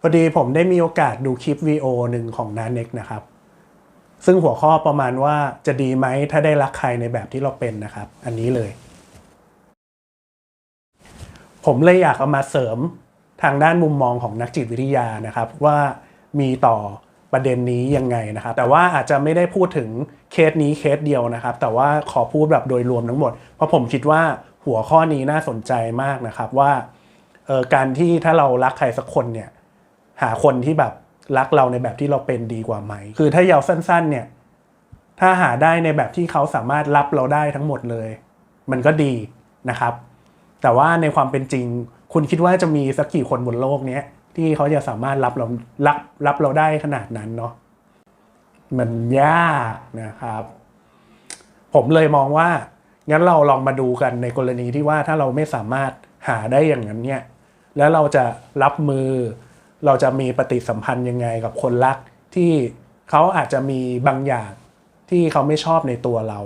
พอดีผมได้มีโอกาสดูคลิปวีโอหนึ่งของนาเน็กนะครับ ซึ่งหัวข้อประมาณว่าจะดีไหมถ้าได้รักใครในแบบที่เราเป็นนะครับ อันนี้เลย ผมเลยอยากเอามาเสริมทางด้านมุมมองของนักจิตวิทยานะครับ ว่ามีต่อประเด็นนี้ยังไงนะครับ แต่ว่าอาจจะไม่ได้พูดถึงเคสนี้เคสเดียวนะครับ แต่ว่าขอพูดแบบโดยรวมทั้งหมด เพราะผมคิดว่า หัวข้อนี้น่าสนใจมากนะครับว่าเออการที่ถ้าเรารักใครสักคนเนี่ยหาคนที่แบบรักเราในแบบที่เราเป็นดีกว่าไหม คือถ้ายาวสั้น ๆ เนี่ย ถ้าหาได้ในแบบที่เขาสามารถรับเราได้ทั้งหมดเลย มันก็ดีนะครับ แต่ว่าในความเป็นจริง คุณคิดว่าจะมีสักกี่คนบนโลกเนี้ยที่เขาจะสามารถรับเรารับรับเราได้ขนาดนั้นเนาะมันยากนะครับ ผมเลยมองว่า งั้นเราลองมาดูกันในกรณีที่ว่าถ้าเราไม่สามารถหาได้อย่างนั้นเนี่ยแล้วเราจะรับมือ เราจะมีปฏิสัมพันธ์ยังไงกับคนรัก ที่เขาอาจจะมีบางอย่างที่เขาไม่ชอบในตัวเรา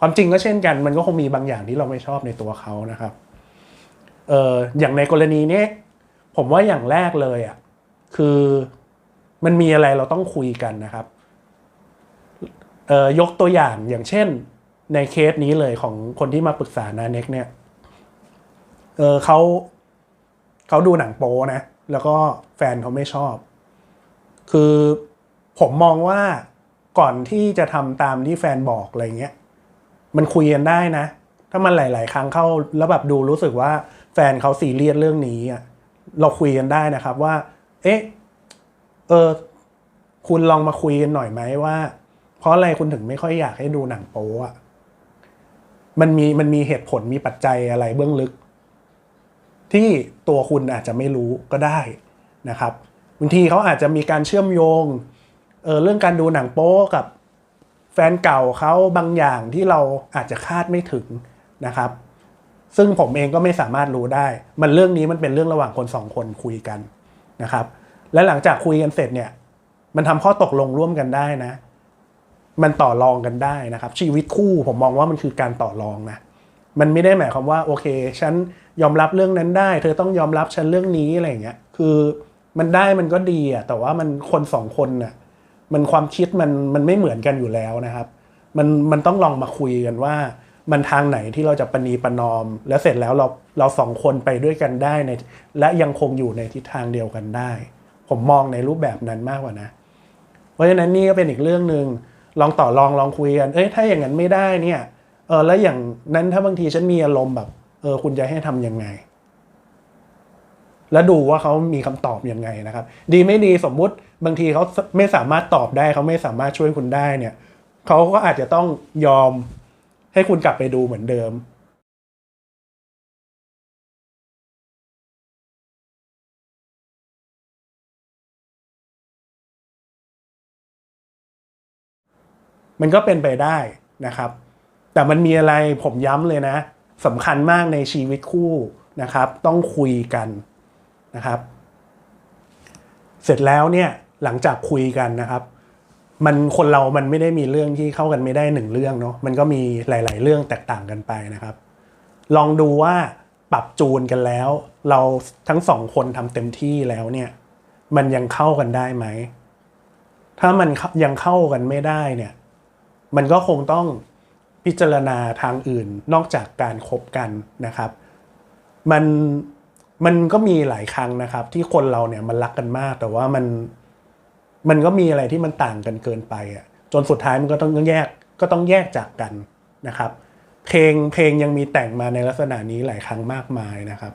ความจริงก็เช่นกัน มันก็คงมีบางอย่างที่เราไม่ชอบในตัวเขานะครับเอออย่างในกรณีนี้ผมว่าอย่างแรกเลยอะคือมันมีอะไรเราต้องคุยกันนะครับเออยกตัวอย่างอย่างเช่น ในเคสนี้เลยของคนที่มาปรึกษานาเน็กเนี่ย เออเขาเขาดูหนังโป๊นะ แล้วก็แฟนเขาไม่ชอบ คือผมมองว่าก่อนที่จะทำตามที่แฟนบอกอะไรเงี้ย มันคุยกันได้นะ ถ้ามันหลาย ๆ ครั้งเข้าแล้วแบบดูรู้สึกว่าแฟนเขาซีเรียสเรื่องนี้อะเราคุยกันได้นะครับว่า เอ๊ะ เออ คุณลองมาคุยกันหน่อยไหมว่า เพราะอะไรคุณถึงไม่ค่อยอยากให้ดูหนังโป๊อะ มันมีมันมีเหตุผลมีปัจจัยอะไรเบื้องลึก ที่ตัวคุณอาจจะไม่รู้ก็ได้นะครับบางทีเขาอาจจะมีการเชื่อมโยงเออเรื่องการดูหนังโป๊กับแฟนเก่าเขาบางอย่างที่เราอาจจะคาดไม่ถึงนะครับ ซึ่งผมเองก็ไม่สามารถรู้ได้ มันเรื่องนี้มันเป็นเรื่องระหว่างคนสองคนคุยกันนะครับ และหลังจากคุยกันเสร็จเนี่ย มันทำข้อตกลงร่วมกันได้นะ มันต่อรองกันได้นะครับ ชีวิตคู่ผมมองว่ามันคือการต่อรองนะมันไม่ได้หมายความว่าโอเค ฉันยอมรับเรื่องนั้นได้ เธอต้องยอมรับฉันเรื่องนี้อะไรอย่างเงี้ยคือมันได้มันก็ดีอะแต่ว่ามันคนสองคนน่ะมันความคิดมันมันไม่เหมือนกันอยู่แล้วนะครับ มันมันต้องลองมาคุยกันว่า มันทางไหนที่เราจะประนีประนอม แล้วเสร็จแล้วเราเราสองคนไปด้วยกันได้ในและยังคงอยู่ในทิศทางเดียวกันได้ ผมมองในรูปแบบนั้นมากกว่านะ เพราะฉะนั้นนี่ก็เป็นอีกเรื่องหนึ่ง ลองต่อรองลองคุยกัน เอ้ยถ้าอย่างนั้นไม่ได้เนี่ย เออแล้วอย่างนั้นถ้าบางทีฉันมีอารมณ์แบบ เออคุณจะให้ทำยังไง แล้วดูว่าเขามีคำตอบยังไงนะครับ ดีไม่ดีสมมุติบางทีเขาไม่สามารถตอบได้เขาไม่สามารถช่วยคุณได้เนี่ยเขาก็อาจจะต้องยอมให้คุณกลับไปดูเหมือนเดิม มันก็เป็นไปได้นะครับ แต่มันมีอะไรผมย้ำเลยนะสำคัญมากในชีวิตคู่นะครับ ต้องคุยกันนะครับ เสร็จแล้วเนี่ยหลังจากคุยกันนะครับ มันคนเรามันไม่ได้มีเรื่องที่เข้ากันไม่ได้หนึ่งเรื่องเนาะมันก็มีหลาย ๆ เรื่องแตกต่างกันไปนะครับ ลองดูว่าปรับจูนกันแล้ว เราทั้งสองคนทำเต็มที่แล้วเนี่ย มันยังเข้ากันได้ไหมถ้ามันยังเข้ากันไม่ได้เนี่ย มันก็คงต้องพิจารณาทางอื่นนอกจากการคบกันนะครับ มันมันก็มีหลายครั้งนะครับ ที่คนเราเนี่ยมันรักกันมาก แต่ว่ามันมันก็มีอะไรที่มันต่างกันเกินไปอะจนสุดท้ายมันก็ต้องแยกก็ต้องแยกจากกันนะครับ เพลงเพลงยังมีแต่งมาในลักษณะนี้หลายครั้งมากมายนะครับ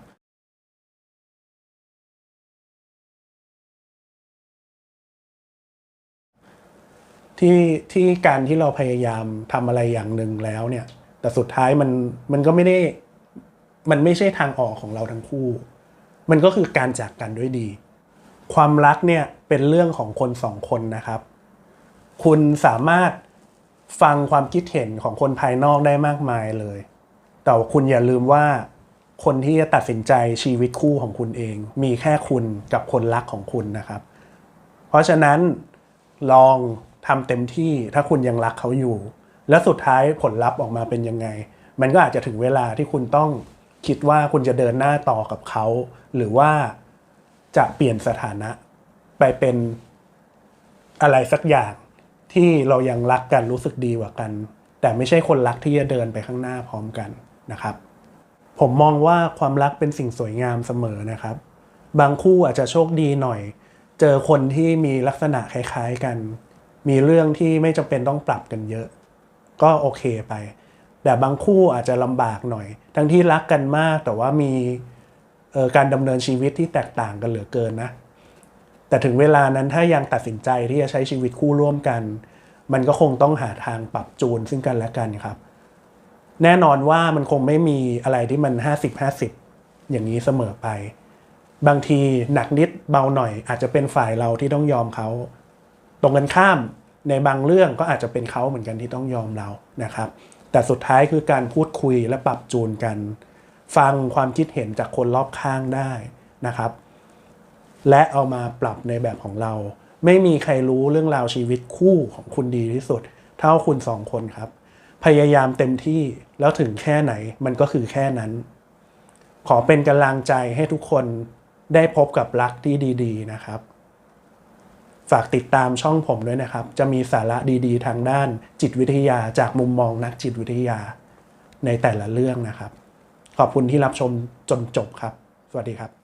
ที่ที่การที่เราพยายามทำอะไรอย่างหนึ่งแล้วเนี่ย แต่สุดท้ายมันมันก็ไม่ได้ มันไม่ใช่ทางออกของเราทั้งคู่ มันก็คือการจากกันด้วยดี ความรักเนี่ยเป็นเรื่องของคนสองคนนะครับ คุณสามารถฟังความคิดเห็นของคนภายนอกได้มากมายเลย แต่คุณอย่าลืมว่า คนที่จะตัดสินใจชีวิตคู่ของคุณเอง มีแค่คุณกับคนรักของคุณนะครับ เพราะฉะนั้นลอง ทำเต็มที่ถ้าคุณยังรักเขาอยู่ และสุดท้ายผลลัพธ์ออกมาเป็นยังไง มันก็อาจจะถึงเวลาที่คุณต้องคิดว่าคุณจะเดินหน้าต่อกับเขา หรือว่าจะเปลี่ยนสถานะ ไปเป็นอะไรสักอย่างที่เรายังรักกันรู้สึกดีกว่ากัน แต่ไม่ใช่คนรักที่จะเดินไปข้างหน้าพร้อมกันนะครับ ผมมองว่าความรักเป็นสิ่งสวยงามเสมอนะครับ บางคู่อาจจะโชคดีหน่อย เจอคนที่มีลักษณะคล้าย ๆ กัน มีเรื่องที่ไม่จำเป็นต้องปรับกันเยอะ ก็โอเคไป แต่บางคู่อาจจะลำบากหน่อย ทั้งที่รักกันมากแต่ว่ามีการดำเนินชีวิตที่แตกต่างกันเหลือเกินนะ แต่ถึงเวลานั้นถ้ายังตัดสินใจที่จะใช้ชีวิตคู่ร่วมกัน มันก็คงต้องหาทางปรับจูนซึ่งกันและกันครับ แน่นอนว่ามันคงไม่มีอะไรที่มัน 50-50 อย่างนี้เสมอไป บางทีหนักนิดเบาหน่อยอาจจะเป็นฝ่ายเราที่ต้องยอมเขา ตรงกันข้ามในบางเรื่องก็อาจจะเป็นเขาเหมือนกันที่ต้องยอมเรานะครับ แต่สุดท้ายคือการพูดคุยและปรับจูนกัน ฟังความคิดเห็นจากคนรอบข้างได้นะครับ และเอามาปรับในแบบของเรา ไม่มีใครรู้เรื่องราวชีวิตคู่ของคุณดีที่สุด เท่าคุณสองคนครับ พยายามเต็มที่แล้วถึงแค่ไหนมันก็คือแค่นั้น ขอเป็นกำลังใจให้ทุกคนได้พบกับรักที่ดี ๆ นะครับ ฝากติดตามช่องผมด้วยนะครับ จะมีสาระดีๆ ทางด้านจิตวิทยาจากมุมมองนักจิตวิทยาในแต่ละเรื่องนะครับ ขอบคุณที่รับชมจนจบครับ สวัสดีครับ